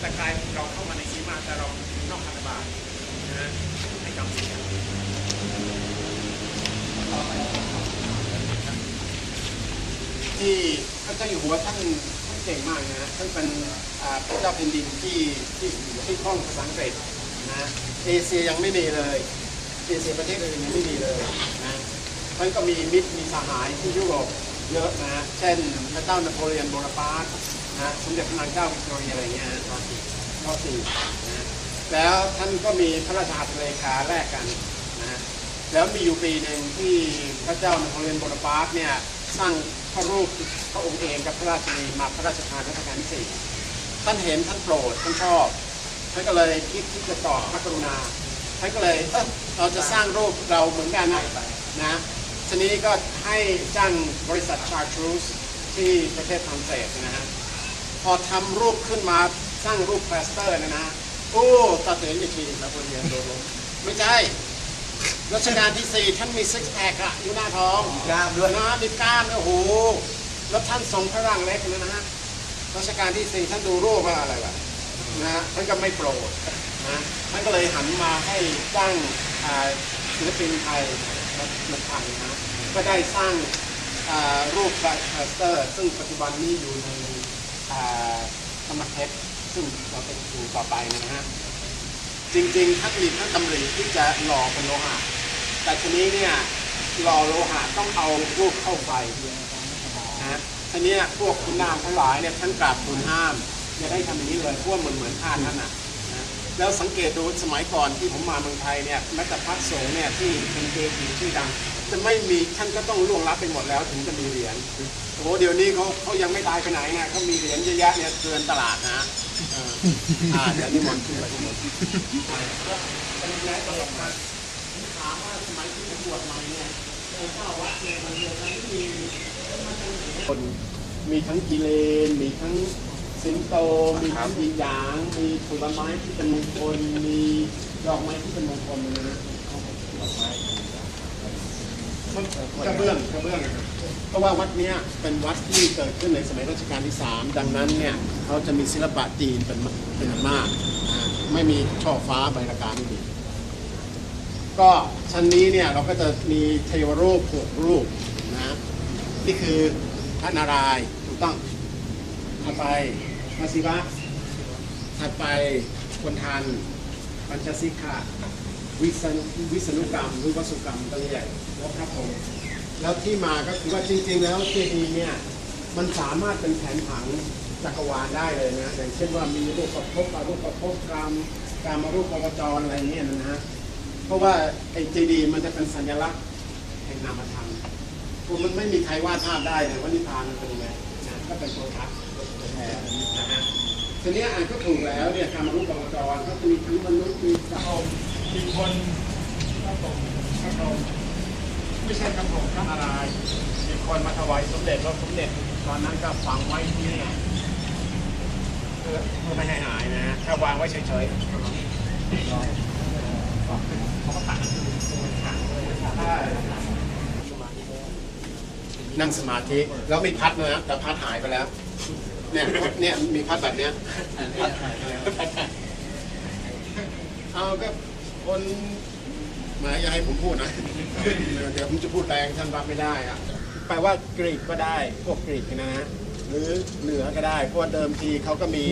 แต่กลายเราเข้ามาในสีมาแต่เราอยู่นอกธรรมบาตนะให้จำสิ่งนี้ที่พระเจ้าอยู่หัวท่านท่านเก่งมากนะท่านเป็นพระเจ้าแผ่นดินที่ที่ที่คล่องภาษาอังกฤษนะเอเชียยังไม่มีเลยเอเชียประเทศอื่นยังไม่มีเลยนะท่านก็มีมิตรมีสหายที่ยุโรปเยอะนะเช่นพระเจ้านโปเลียนโบนาปาร์ต นะสมเด็จพระนางเจ้าวิกตอเรียอะไรเงี้ยนะข้อสี่นะแล้วท่านก็มีพระราชหัตถเลขาแรกกันนะแล้วมีอยู่ปีหนึ่งที่พระเจ้านโปเลียนโบนปาร์ตเนี่ยสร้างพระรูปพระองค์เองกับพระราชินีมาพระราชทานรัชกาลที่สี่ท่านเห็นท่านโปรดท่านชอบท่านก็เลยคิดที่จะตอบพระกรุณาท่านก็เลยเออเราจะสร้างรูปเราเหมือนกันนะนะทีนี้ก็ให้จ้างบริษัทชาร์ทรูสที่ประเทศฝรั่งเศสนะฮะ พอทำรูปขึ้นมาสร้างรูปแฟสเตอร์นะนะโอ้ตาเตนอีกทีแล้วคนเรียนโดนลงไม่ใช่รัชกาลที่สี่ท่านมีซิกแพคอะอยู่หน้าท้องกล้ามด้วยนะมีกล้ามเนี่ยโอ้โหแล้วท่านทรงพระร่างเล็กเลยนะฮะรัชกาลที่สี่ท่านดูรูปว่าอะไรวะนะฮะท่านก็ไม่โปรดนะท่านก็เลยหันมาให้จ้างอ่าศิลปินไทยมามาทำนะก็ได้สร้างอ่ารูปแบบคาสเตอร์ ซึ่งปัจจุบันนี้อยู่ในอ่า ธรรมเทศซึ่งเราเป็นดูต่อไปนะฮะจริงๆท่านมีพระดำริที่จะหล่อเป็นโลหะ แต่ทีนี้เนี่ยหล่อโลหะต้องเอารูปเข้าไปนะฮะทีนี้พวกคุณนามทั้งหลายเนี่ยท่านกราบทูลห้ามอย่าได้ทำอย่างนี้เลยเพราะวกมันเหมือนท่านนั่นน่ะนะแล้วสังเกตดูสมัยก่อนที่ผมมาเมืองไทยเนี่ยแม้แต่พระสงฆ์เนี่ยที่เป็นเกจิชื่อดัง จะไม่มีท่านก็ต้องล่วงลับไปหมดแล้วถึงจะมีเหรียญโอ้โหเดี๋ยวนี้เขาเขายังไม่ตายไปไหนไงเขามีเหรียญเยอะแยะเนี่ยเกินตลาดนะเอออ่าเดี๋ยวนี้มนขึ้นไปที่มนต์เป็นไงตลกมาถามว่าสมัยที่ผมบวชใหม่เนี่ยเออเข้าวัดเนี่ยมันเรียนมันไม่มีมันมีคนมีทั้งกิเลนมีทั้งสิงโตมีทั้งยีหยางมีผลไม้ที่เป็นมงคลมีดอกไม้ที่เป็นมงคลเลยนะดอกไม้ มันกระเบื้องกระเบื้องเพราะว่าวัดเนี้ยเป็นวัดที่เกิดขึ้นในสมัยรัชกาลที่สามดังนั้นเนี่ยเขาจะมีศิลปะจีนเป็นเป็นอันมากอ่าไม่มีช่อฟ้าใบระกาไม่มีก็ชั้นนี้เนี่ยเราก็จะมีเทวรูปหกรูปนะนี่คือพระนารายณ์ถูกต้องถัดไปพระศิวะถัดไปคนทันปัญจสิกขา วิษณุวิษณุกรรมหรือวัสุกรรมก็เรียกแล้วพระพรหมแล้วที่มาก็คือว่าจริงๆ แล้วเจดีย์เนี่ยมันสามารถเป็นแผนผังจักรวาลได้เลยนะอย่างเช่นว่ามีรูปประพบอรูปประพบกรรมการมารูปประจรอะไรเงี้ยนะฮะเพราะว่าไอ้เจดีย์มันจะเป็นสัญลักษณ์แห่งนามธรรมคือมันไม่มีใครวาดภาพได้เลยว่านิพพานมันเป็นยังไงนะก็เป็นตัวทัศน์ตัวแทนนะฮะทีนี้อ่านก็ถูกแล้วเนี่ยการมารูปวงจรก็จะมีทั้งมนุษย์มีสัตว์ มีคนพระพรหมพระพรหมไม่ใช่พระพรหมพระอะไรมีคนมาถวายสมเด็จแล้วสมเด็จ ตอนนั้นก็ฝังไว้ที่นี่เพื่อเพื่อไม่ให้หายนะฮะถ้าวางไว้เฉยๆเขาก็ตัดนั่งสมาธิแล้วมีพัดนะแต่พัดหายไปแล้ว เนี่ยเนี่ยมีพัดแบบเนี้ยเอาก็ คนหมายอย่าให้ผมพูดนะ เดี๋ยวผมจะพูดแรงท่านรับไม่ได้อะแปลว่ากรีกก็ได้พวกกรีกนะฮะหรือเหนือก็ได้เพราะว่าเดิมทีเขาก็มี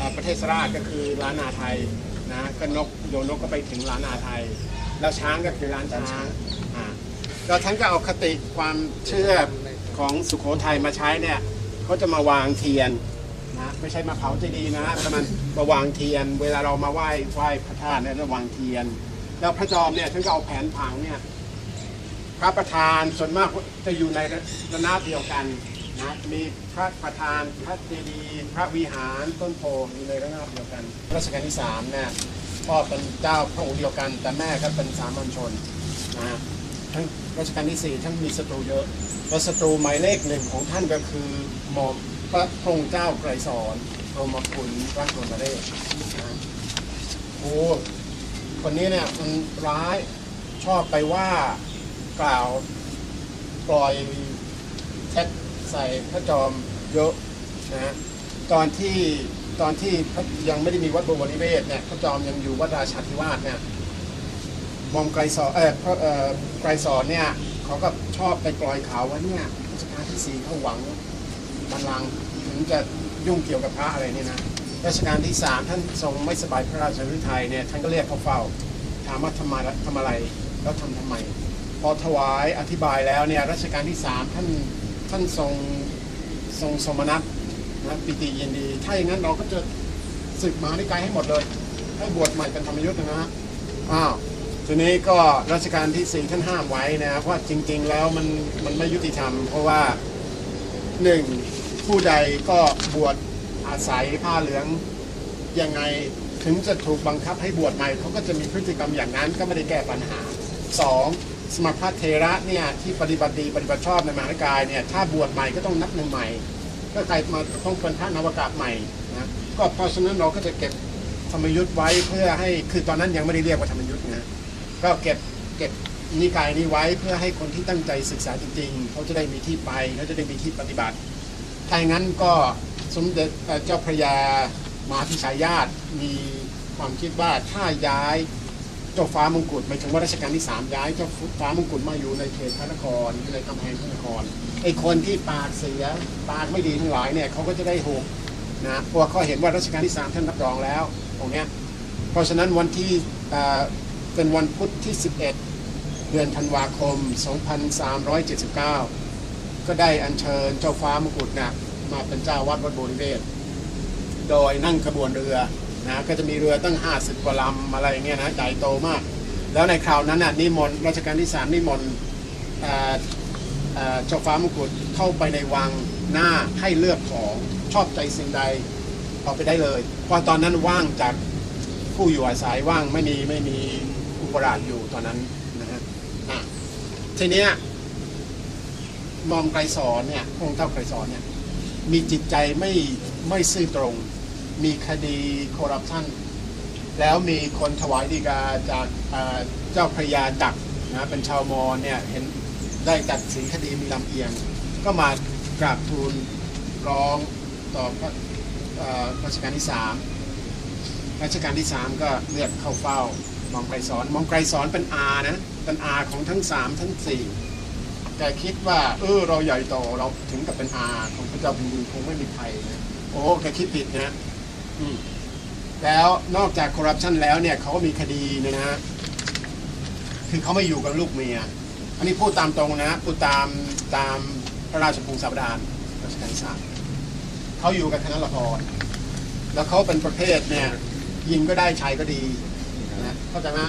อ่าประเทศสราชก็คือล้านนาไทยนะก็นกโยนกก็ไปถึงล้านนาไทย แล้วช้างก็คือล้านช้างอ่าแล้วท่านก็เอาคติความเชื่อของสุโขทัยมาใช้เนี่ยเขาจะมาวางเทียน นะ ไม่ใช่มาเผาเจดีย์นะแต่มันมาวางเทียน เวลาเรามาไหว้ไหว้พระธาตุเนี่ยจะวางเทียน แล้วพระจอมเนี่ยท่านก็เอาแผนผังเนี่ยพระประธานส่วนมากจะอยู่ในระนาบเดียวกันนะมีพระประธานพระเจดีย์พระวิหารต้นโพอยู่ในระนาบเดียวกันรัชกาลที่สามเนี่ยพ่อเป็นเจ้าพระองค์เดียวกัน แต่แม่ก็เป็นสามัญชนนะทั้งรัชกาลที่สี่ท่านมีศัตรูเยอะแล้วศัตรูหมายเลขหนึ่งของท่านก็คือหม่อม ระพระองค์เจ้าไกรสอนรมคุณร่างกรนเรศโอ้คนนี้เนี่ยมันร้ายชอบไปว่ากล่าวปล่อยแท็กใส่พระจอมเยอะนะฮะตอนที่ตอนที่ยังไม่ได้มีวัดบวรนิเวศเนี่ยพระจอมยังอยู่วัดราชาธิวาสเนี่ยมอมไกรสอนเออพระเออไกรสอนเนี่ยเขาก็ชอบไปปล่อยข่าวว่าเนี่ยรัชกาลที่สี่เขาหวังบัลลังก์ งจะยุ่งเกี่ยวกับพระอะไรนี่นะรัชกาลที่สามท่านทรงไม่สบายพระราชฤทัยเนี่ยท่านก็เรียกเขาเฝ้าถามว่าทำไมทำอะไรแล้วทำทำไม พอถวายอธิบายแล้วเนี่ยรัชกาลที่สามท่านท่านทรงทรงสมนัตนะปิติยินดี ถ้าอย่างนั้นเราก็จะศึกมหานิกายให้หมดเลย ให้บวชใหม่เป็นธรรมยุทธ์นะฮะอ้าวทีนี้ก็รัชกาลที่สี่ท่านห้ามไว้นะเพราะจริง ๆ แล้วมันมันไม่ยุติธรรม เพราะว่าหนึ่ง ผู้ใดก็บวชอาศัยผ้าเหลืองยังไงถึงจะถูกบังคับให้บวชใหม่เขาก็จะมีพฤติกรรมอย่างนั้นก็ไม่ได้แก้ปัญหาสองสมณพระเทระเนี่ยที่ปฏิบัติดีปฏิบัติชอบในมหากายเนี่ยถ้าบวชใหม่ก็ต้องนับหนึ่งใหม่ก็ใครมาต้องเป็นพระนวากาศใหม่นะก็เพราะฉะนั้นเราก็จะเก็บธรรมยุทธ์ไว้เพื่อให้คือตอนนั้นยังไม่ได้เรียกว่าธรรมยุทธ์นะก็เก็บเก็บนิกายนี้ไว้เพื่อให้คนที่ตั้งใจศึกษาจริงๆเขาจะได้มีที่ไปเขาจะได้มีที่ปฏิบัติ ถ้าอย่างนั้นก็สมเด็จเจ้าพระยามาพิชัยญาติมีความคิดว่าถ้าย้ายเจ้าฟ้ามงกุฎหมายถึงว่ารัชกาลที่สามย้ายเจ้าฟ้ามงกุฎมาอยู่ในเขตพระนครอยู่ในกำแพงพระนครไอ้คนที่ปากเสียปากไม่ดีทั้งหลายเนี่ยเขาก็จะได้ถูกนะเพราะเขาเห็นว่ารัชกาลที่สามท่านรับรองแล้วตรงเนี้ยเพราะฉะนั้นวันที่เอ่อเป็นวันพุธที่ 11 เดือนธันวาคม 2379 ก็ได้อัญเชิญเจ้าฟ้ามกุฎนะมาเป็นเจ้าวัดวัดโบริเวศโดยนั่งขบวนเรือนะก็จะมีเรือตั้ง 50 กว่าลำอะไรเงี้ยนะใหญ่โตมาก แล้วในคราวนั้นน่ะนิมนต์รัชกาลที่สามนิมนต์เจ้าฟ้ามกุฎเข้าไปในวังหน้าให้เลือกของชอบใจสิ่งใดเอาไปได้เลยเพราะตอนนั้นว่างจากผู้อยู่อาศัยว่างไม่มีไม่มีอุปราชอยู่ตอนนั้นนะฮะอะทีเนี้ย มอมไกรสอนเนี่ยพระองค์เจ้าไกรสอนเนี่ยมีจิตใจไม่ไม่ซื่อตรง มีคดีคอร์รัปชันแล้วมีคนถวายดีกาจากเจ้าพระยาจักนะเป็นชาวมอญเนี่ยเห็นได้ตัดสินคดีมีลำเอียง ก็มากราบทูลร้องต่อพระรัชกาลที่สามรัชกาลที่สามก็เรียกเข้าเฝ้ามอมไกรสอนมอมไกรสอนเป็นอานะเป็นอาของทั้งสามทั้งสี่ แกคิดว่า เออเราใหญ่โตเราถึงกับเป็นอาของพระเจ้าแผ่นดินคงไม่มีใครนะโอ้แกคิดผิดนะอืมแล้วนอกจากคอร์รัปชันแล้วเนี่ยเขาก็มีคดีนะฮะคือเขาไม่อยู่กับลูกเมีย อันนี้พูดตามตรงนะพูดตามตามพระราชพงศาวดารรัชกาลที่สามเขาอยู่กับคณะละครแล้วเขาเป็นประเภทเนี่ยยิงก็ได้ชายก็ดีนะเข้าใจไหม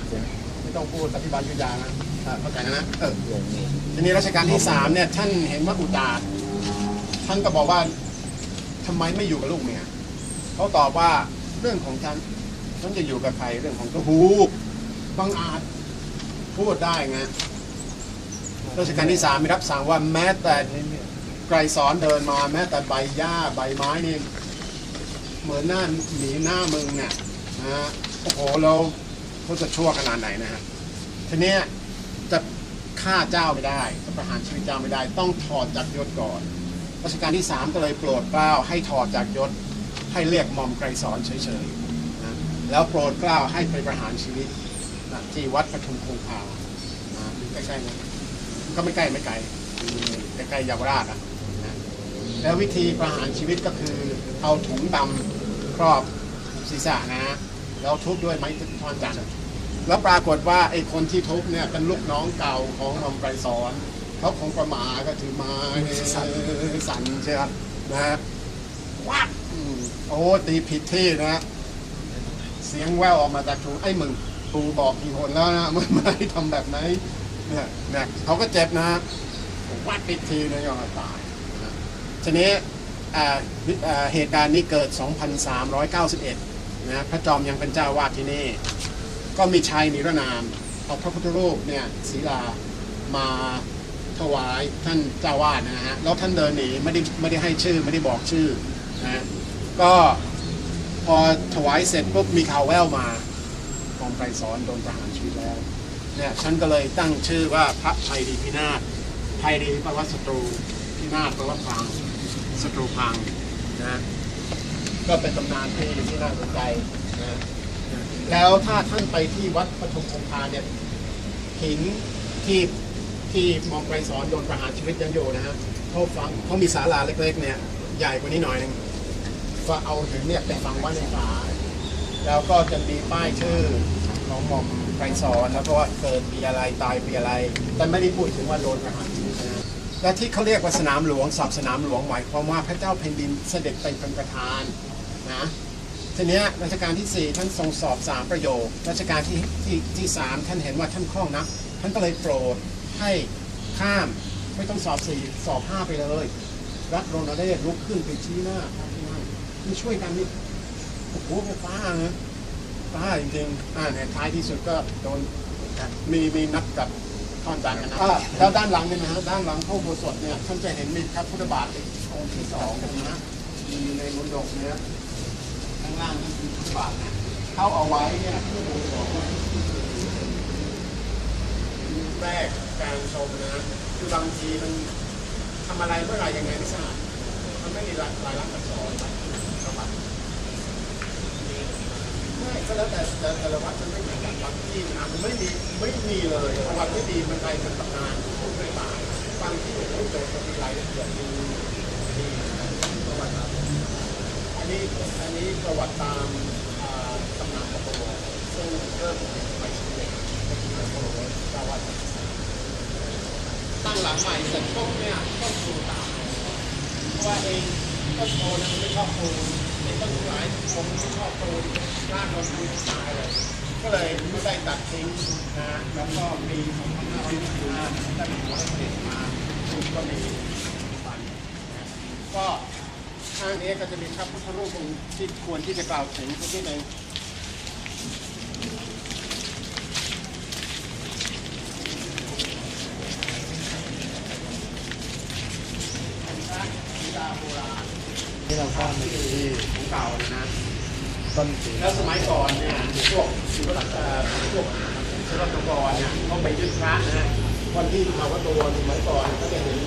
ไม่ต้องพูดอธิบายยุยานะอ่า เข้าใจนะเออลงนี่ทีนี้รัชกาลที่สามเนี่ยท่านเห็นว่าอุตาท่านก็บอกว่าทำไมไม่อยู่กับลูกเมียเขาตอบว่าเรื่องของฉันฉันจะอยู่กับใครเรื่องของตัวหูบังอาจพูดได้ไงรัชกาลที่สามมีรับสั่งว่าแม้แต่ไกรสอนเดินมาแม้แต่ใบหญ้าใบไม้นี่เหมือนหน้าหนีหน้ามึงเนี่ยนะฮะโอ้โหเราเขาจะชั่วขนาดไหนนะฮะทีเนี้ย ฆ่าเจ้าไม่ได้จะประหารชีวิตเจ้าไม่ได้ ต้องถอดจากยศก่อนรัชกาลที่สามก็เลยโปรดเกล้าให้ถอดจากยศให้เรียกมอมไกรสอนเฉยๆนะแล้วโปรดเกล้าให้ไปประหารชีวิตนะที่วัดปทุมคงคานะใกล้ๆเลยก็ไม่ใกล้ไม่ไกลอยู่ใกล้ๆเยาวราชอะนะแล้ววิธีประหารชีวิตก็คือเอาถุงดำครอบศีรษะนะแล้วทุบด้วยไม้ทอนจันทร์ แล้วปรากฏว่าไอ้คนที่ทุบเนี่ยเป็นลูกน้องเก่าของหมอมไกรสอนเขาคงประมาก็ถือไม้สั่นสั่นใช่ครับนะฮะวัดอืมโอ้ตีผิดที่นะ เสียงแว่วออกมาจากถุงไอ้มึงกูบอกกี่คนแล้วนะมึงไม่ให้ทำแบบไหนเนี่ยเนี่ยเขาก็เจ็บนะวัดปิดทีนะยอมตายนะทีนี้อ่าวิอ่าเหตุการณ์นี้เกิด 2391นะพระจอมยังเป็นเจ้าวาดที่นี่ ก็มีชายนิรนามเอาพระพุทธรูปเนี่ยศิลามาถวายท่านเจ้าวาดนะฮะแล้วท่านเดินหนีไม่ได้ไม่ได้ให้ชื่อไม่ได้บอกชื่อนะก็พอถวายเสร็จปุ๊บมีข่าวแววมากองไกรสอนโดนประหารชีวิตแล้วเนี่ยฉันก็เลยตั้งชื่อว่าพระภัยดีพินาศภัยดีแปลว่าศัตรูพินาศแปลว่าพังศัตรูพังนะก็เป็นตำนานที่ที่น่าสนใจนะ แล้วถ้าท่านไปที่วัดปฐมคงคาเนี่ยหินที่ที่มองไกรสอนโดนประหารชีวิตยังอยู่นะฮะเขาฝังเขามีศาลาเล็ก ๆ เนี่ยใหญ่กว่านี้หน่อยหนึงก็เอาหินเนี่ยไปฝังไว้ในฝาแล้วก็จะมีป้ายชื่อของหม่อมไกรสอนแล้วก็ว่าเกิดปีอะไรตายปีอะไร แต่ไม่ได้พูดถึงว่าโดนประหารชีวิตนะและที่เขาเรียกว่าสนามหลวงสับสนามหลวงหมายความว่าพระเจ้าแผ่นดินเสด็จไปเป็นประธานนะ ทีเนี้ยรัชกาลที่ 4 ท่านทรงสอบสามประโยครัชกาลที่ที่ที่สามท่านเห็นว่าท่านคล่องนักท่านก็เลยโปรดให้ข้ามไม่ต้องสอบสี่สอบห้าไปเลย รัฐโรนเดชลุกขึ้นไปชี้หน้าพระที่นั่งนี่ช่วยกันนี่โอ้โหฟ้านะฟ้าจริงๆอ่าเนี่ยท้ายที่สุดก็โดนมีมีนัดกับท่อนจันทร์กันนะอ่าแล้วด้านหลังเนี่ยนะฮะด้านหลังพระอุโบสถเนี่ยท่านจะเห็นมีพระพุทธบาทอีกองค์ที่สองนะมีในมณฑปเนี่ยข้างล่างนั่คือพุทธบาทนะเข้าเอาไว้เนี่ยเพื่อบ่งบอกว่าแรกการชมนะคือบางทีมันทำอะไรเมื่อไหรยังไงไม่ทราบมันไม่มีรายรายลักษณ์อักษรนะประวัติไม่ก็แล้วแต่แต่แต่ละวัดมันไม่เหมือนกันบางที่นะมันไม่มีไม่มีเลยประวัติไม่ดีมันไปเป็นตำนานพูดไม่ตายบางที่ไม่เจอจะมีรายละเอียดมีมีประวัติครับอั นี้อันนี้ประวัติตามอ่าตำนานของประวัติซึ่งเริ่มไปสมเด็จก็คือพระบราวัดตั้งหลังใหม่เสร็จปุ๊บเนี่ยต้นโพตายเพราะว่าเองต้นโพนั้นไม่ชอบปูไอ้ต้นไม้ผมไม่ชอบปูนรากมันปูนตายเลยก็เลยไม่ได้ตัดทิ้งนะแล้วก็มีของพระนาได้มีหัวเด็กมาคุณก็มีฟันก็ ข้างนี้ก็จะมีพระพุทธรูปองค์ที่ควรที่จะกล่าวถึงสักนิดหนึ่งที่เราสร้างในที่ที่ของเก่านะนะ ต้นสีแล้วสมัยก่อนเนี่ยพวกศิลปะพวกศิลปากรเนี่ยเขาไปยึดพระนะฮะคนที่มาวัดตัวสมัยก่อนก็จะเห็น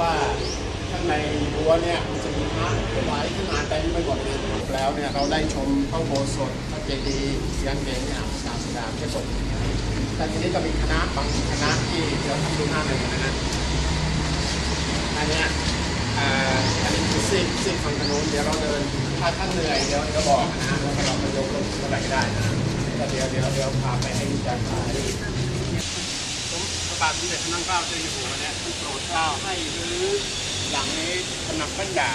ว่าข้าง ในรั้วเนี่ยมันจะมีพระไหวขึ้นมาเต็มไปหมดเลยแล้วเนี่ยเราได้ชมพระโบสถพระเจดีย์ยันเก่งเนี่ยสามสดาเทศกแต่ทีนี้ก็มีคณะบางคณะที่เดี๋ยวทำดูหน้าหนึ่งนะฮะอันเนี้ยอ่าอันนี้คือซิกซิกฝั่งถนนเดี๋ยวเราเดินถ้าท่านเหนื่อยเดี๋ยวเดี๋ยวบอกนะฮะแล้วเราไปยกลงเมื่อไหร่ก็ได้นะแต่เดี๋ยวเดี๋ยวเดี๋ยวพาไปให้รู้จักายผมพระบาทสมเด็จพระนั่งเกล้าเจ้าอยู่หัวเนี่ยท่านโปรดเกล้าให้รื้อ หลังนี้ตำหนักบรรดา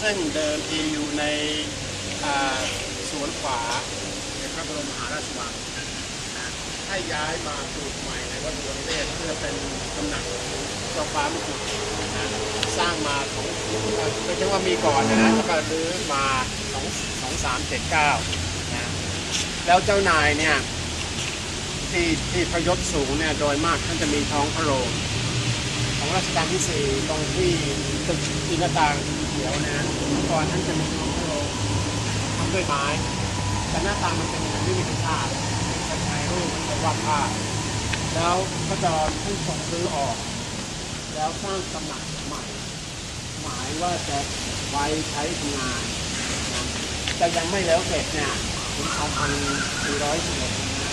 ซึ่งเดิมทีอยู่ในสวนขวาในพระบรมมหาราชวังให้ย้ายมาปลูกใหม่ในวัดดวงเทพเพื่อเป็นตำหนักเจ้าฟ้ามกุฎสร้างมาของไม่ใช่ว่ามีก่อนนะแล้วก็รื้อมาสองสองสามเจ็ดเก้านะแล้วเจ้านายเนี่ยที่ที่พระยศสูงเนี่ยโดยมากท่านจะมีท้องพระโรง ของรัชกาลที่สี่ตรงที่ตึกอินตางเขียวนะฮะก่อนท่านจะมีของโรงทำด้วยไม้แต่หน้าตามันเป็นอย่างนี้เป็นภาพเป็นถ่ายรูปเป็นวาดภาพแล้วก็จะท่านส่งซื้อออก แล้วสร้างตำหนักใหม่หมายว่าจะไว้ใช้ทำงานแต่ยังไม่แล้วเสร็จเนี่ยถึง2411นะ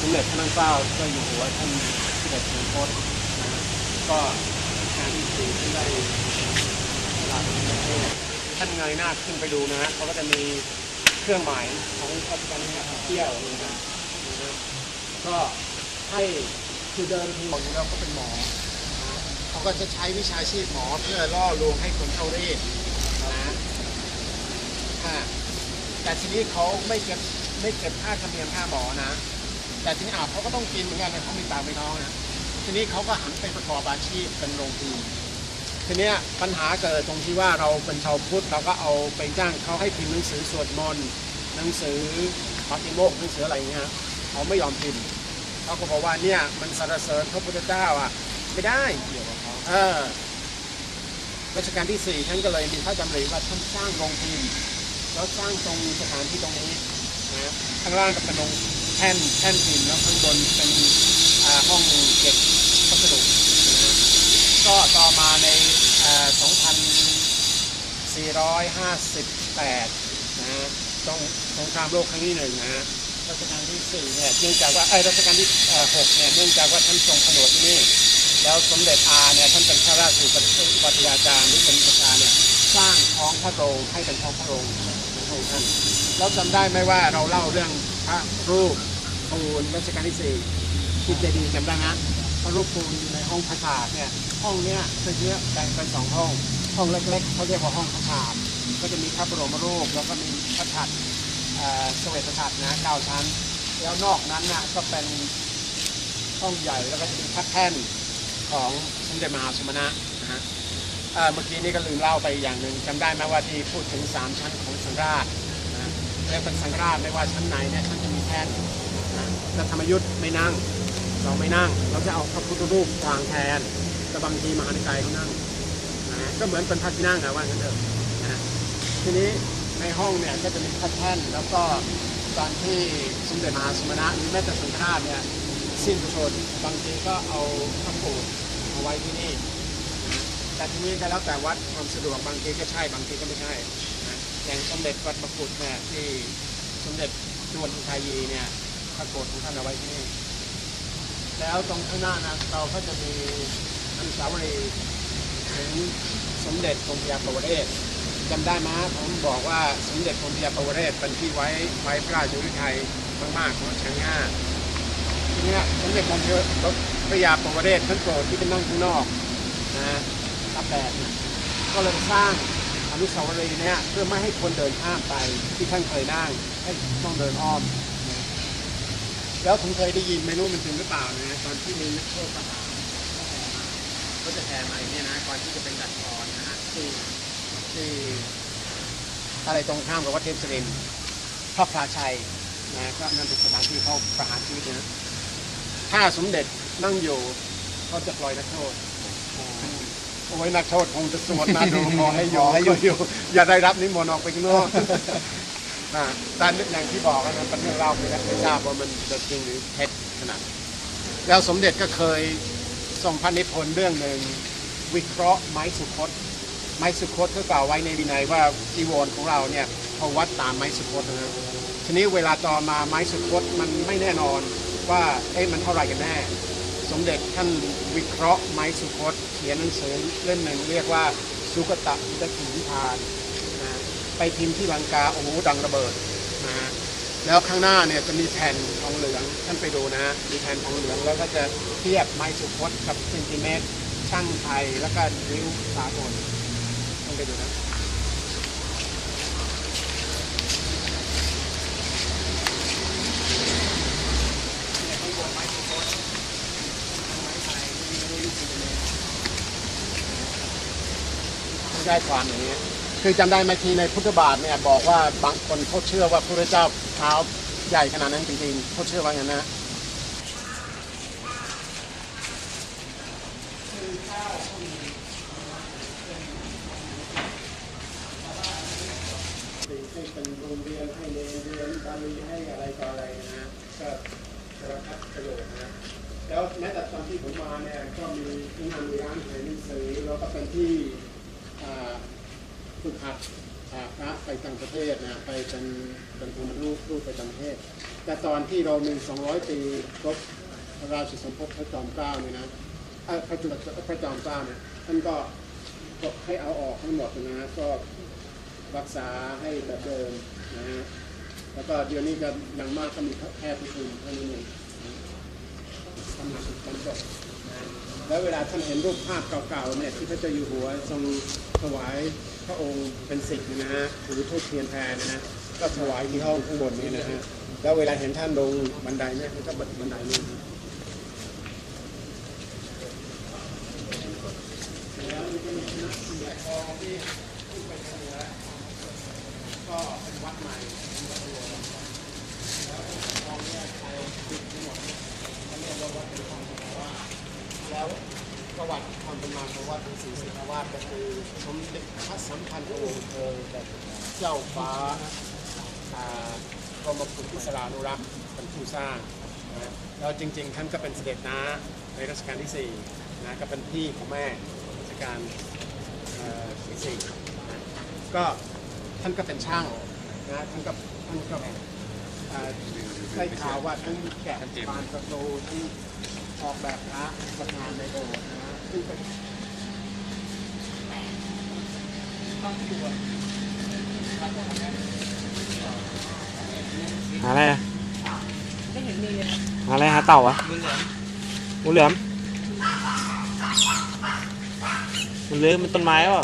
สมเด็จพระนางเก้าเจ้าอยู่หัวท่านเสด็จถึงโคตนะ ก็ทางที่สื่อที่ได้หลักประเทศท่านเงยหน้าขึ้นไปดูนะฮะเขาก็จะมีเครื่องหมายของราชการเที่ยวนะครัก็ให้คือเดินทาของเราก็เป็นหมอเขาก็จะใช้วิชาชีพหมอเพื่อล่อลวงให้คนเข้ารีดนะแต่ทีนี้เขาไม่เก็บไม่เก็บค่าธรรมเนียมค่าหมอนะ แต่ทีนี้อะเขาก็ต้องกินเหมือนกันนะเขามีตาไปน้องนะ ทีนี้เขาก็หันไปประกอบอาชีพเป็นโรงพิมพ์ทีเนี้ยปัญหาเกิดตรงที่ว่าเราเป็นชาวพุทธเราก็เอาไปจ้างเขาให้พิมพ์หนังสือสวดมนต์หนังสือปาติโมกข์หนังสืออะไรเงี้ยเขาไม่ยอมพิมพ์เขาก็บอกว่าเนี่ยมันสรรเสริญพระพุทธเจ้าอะไม่ได้เกี่ยวกับเขาเออรัชกาลที่สี่ท่านก็เลยมีพระดำริว่าท่านสร้างโรงพิมพ์แล้วสร้างตรงสถานที่ตรงนี้นะข้างล่างก็เป็นโรงแท่นแท่นพิมพ์แล้วข้างบนเป็นห้องเก็บ สดุนะฮะก็ต่อมาในเอ่อ2458 นะฮะสงสงครามโลกครั้งที่หนึ่งนะฮะรัชกาลที่สี่เนี่ยเนื่องจากว่าไอ้ยรัชกาลที่เอ่อหกเนี่ยเนื่องจากว่าท่านทรงผนวดที่นี่ แล้วสมเด็จอาเนี่ยท่านเป็นข้าราชการวัทยาจารย์หรือเป็นประธานเนี่ยสร้างท้องพระโรงให้เป็นท้องพระโรงของท่านแล้วจำได้ไหมว่าเราเล่าเรื่องพระรูปปูนรัชกาลที่สี่ที่เจดีย์จำได้ไหมพระ รูปปูนอยู่ในห้องพระธาตุเนี่ยห้องเนี้ยจะเยอะแบ่งเป็นสองห้อง ห้องเล็กๆเขาเรียกว่าห้องพระธาตุก็จะมีพระบรมรูปแล้วก็มีพระธาตุเอ่อเสวตธาตุนะเก้าชั้น แล้วนอกนั้นนะก็เป็นห้องใหญ่แล้วก็จะมีพระแท่นของสมเด็จมหาสมณะนะฮะเมื่อกี้นี่ก็ลืมเล่าไปอย่างหนึ่งจำได้ไหมว่าที่พูดถึงสามชั้นของสังราชนะเรียกเป็นสังราชไม่ว่าชั้นไหนเนี่ยท่านจะมีแท่นนะแต่ธรรมยุทธ์ไม่นั่ง เราไม่นั่ง เราจะเอาพระพุทธรูปวางแทน แต่บางทีมหานิกายเขานั่งนะก็เหมือนเป็นพระที่นั่งอะว่างั้นเถอะนะทีนี้ในห้องเนี่ยก็จะมีพระแท่นแล้วก็ตอนที่สมเด็จมหาสมณะหรือแม้แต่สังฆราชเนี่ยสิ้นพระชนม์บางทีก็เอาพระโกศมาไว้ที่นี่ แต่ทีนี้ก็แล้วแต่วัดความสะดวกบางทีก็ใช่บางทีก็ไม่ใช่นะอย่างสมเด็จวัดประกุฎเนี่ยที่สมเด็จจวนอุทัยยีเนี่ยพระโกศของท่านเอาไว้ที่นี่ แล้วตรงข้างหน้านะเราก็จะมีอนุสาวรีย์ถึงสมเด็จกรมพยาปวเรศจำได้ไหมผมบอกว่าสมเด็จกรมพยาปวเรศเป็นที่ไว้ไว้พระราชฤทัยมากๆของช้างง่าทีนี้สมเด็จกรมพระยาปวเรศท่านโปรดที่เป็นนั่งข้างนอกนะรับแดดก็เลยสร้างอนุสาวรีย์เนี่ยเพื่อไม่ให้คนเดินข้ามไปที่ท่านเคยนั่งให้ต้องเดินอ้อม แล้วผมเคยได้ยินไม่รู้มันจริงหรือเปล่านะตอนที่มีนักโทษประหารก็จะแห่มาอย่างเนี่ยนะก่อนที่จะเป็นดัดทอนนะฮะที่ที่อะไรตรงข้ามกับวัดเทพศิรินพระพลาชัยนะก็นั่นเป็นสถานที่เขาประหารชีวิตนะถ้าสมเด็จนั่งอยู่เขาจะปล่อยนักโทษโอ้ยนักโทษคงจะสวดนะดูขอให้อยู่ให้อยู่อย่าได้รับนิมนต์ออกไปข้างนอก อ่าแต่อย่างที่บอกนะเป็นเรื่องเล่าไม่ได้ไม่ทราบว่ามันจะจริงหรือเท็จขนาดแล้วสมเด็จก็เคยส่งพระนิพนธ์เรื่องหนึ่งวิเคราะห์ไม้สุคตไม้สุคตก็กล่าวไว้ในวินัยว่าจีวรของเราเนี่ยเขาวัดตามไม้สุคตนะทีนี้เวลาต่อมาไม้สุคตมันไม่แน่นอนว่าเอ๊ะมันเท่าไหร่กันแน่ สมเด็จท่านวิเคราะห์ไม้สุคตเขียนหนังสือเล่มหนึ่งเรียกว่าสุกตะวิตกิวิธาน ไปพิมพ์ที่ลังกาโอ้โหดังระเบิดนะฮะแล้วข้างหน้าเนี่ยจะมีแผ่นทองเหลืองท่านไปดูนะมีแผ่นทองเหลืองแล้วก็จะเทียบไม้สุคตกับเซนติเมตร ช่างไทยแล้วก็ริ้วสากลท่านไปดูนะไม้สุคตข้างไทยริ้วเซนติเมตรได้ความอย่างนี้ คือจำได้ไหมทีในพุทธบาทเนี่ยบอกว่าบางคนเขาเชื่อว่าพระเจ้าเท้าใหญ่ขนาดนั้นจริงๆเขาเชื่อว่าอย่างนั้นนะให้เป็นโรงเรียนให้เรียนเรียนบาลีให้อะไรต่ออะไรนะฮะก็สารพัดประโยชน์นะ แล้วแม้แต่ตอนที่ผมมาเนี่ยก็มีงานมีร้านขายหนังสือแล้วก็เป็นที่อ่าฝึกหัดอ่าพระไป ต่างประเทศนะไปเป็นเป็นธรรมรูปรูปไปต่างประเทศ แต่ตอนที่เรามี200 ปีครบพระราชสมภพพระจอมเกล้าเนี่ยนะพระจุลพระจอมเกล้าเนี่ยท่านก็ก็ให้เอาออกทั้งหมดนะก็รักษาให้แบบเดิมนะฮะแล้วก็เดี๋ยวนี้ก็อย่างมากก็มีแค่ประชุมเท่านั้นเองทำหนักบรรจบนะ แล้วเวลาท่านเห็นรูปภาพเก่าๆเนี่ยที่พระเจ้าอยู่หัวทรงถวายพระองค์เป็นสิทธิ์นะฮะถือทูตเทียนแพนนะฮะก็ถวายที่ห้องข้างบนนี่นะฮะแล้วเวลาเห็นท่านลงบันไดเนี่ยก็บันไดนี่ แล้วมันจะมีคณะใหญ่ทองที่ขึ้นไปทางเหนือก็เป็นวัดใหม่เป็นวัดหลวงแล้วทองเนี่ยใครปิดทั้งหมดเขาเรียกว่าวัดเป็นทองธรรมวาสแล้วประวัติความเป็นมาของวัดเป็นศรีสิทธาวาสก็คือ สมเด็จพระสัมพันธ์องค์เออแบบเจ้าฟ้าอ่ากรมพุทธอิสรานุรักษ์เป็นผู้สร้างนะแล้วจริง ๆ ท่านก็เป็นเสด็จน้าในรัชกาลที่สี่นะก็เป็นพี่ของแม่ราชการเอ่อที่สี่นะก็ท่านก็เป็นช่างนะท่านก็ท่านก็เอ่อได้ข่าวว่าท่านแกะบานประตูที่ออกแบบพระประธานในโบสถ์นะซึ่งเป็น หาอะไรอะหาอะไรหาเต่าอะงูเหลือมมันเลื้อยมันต้นไม้เปล่า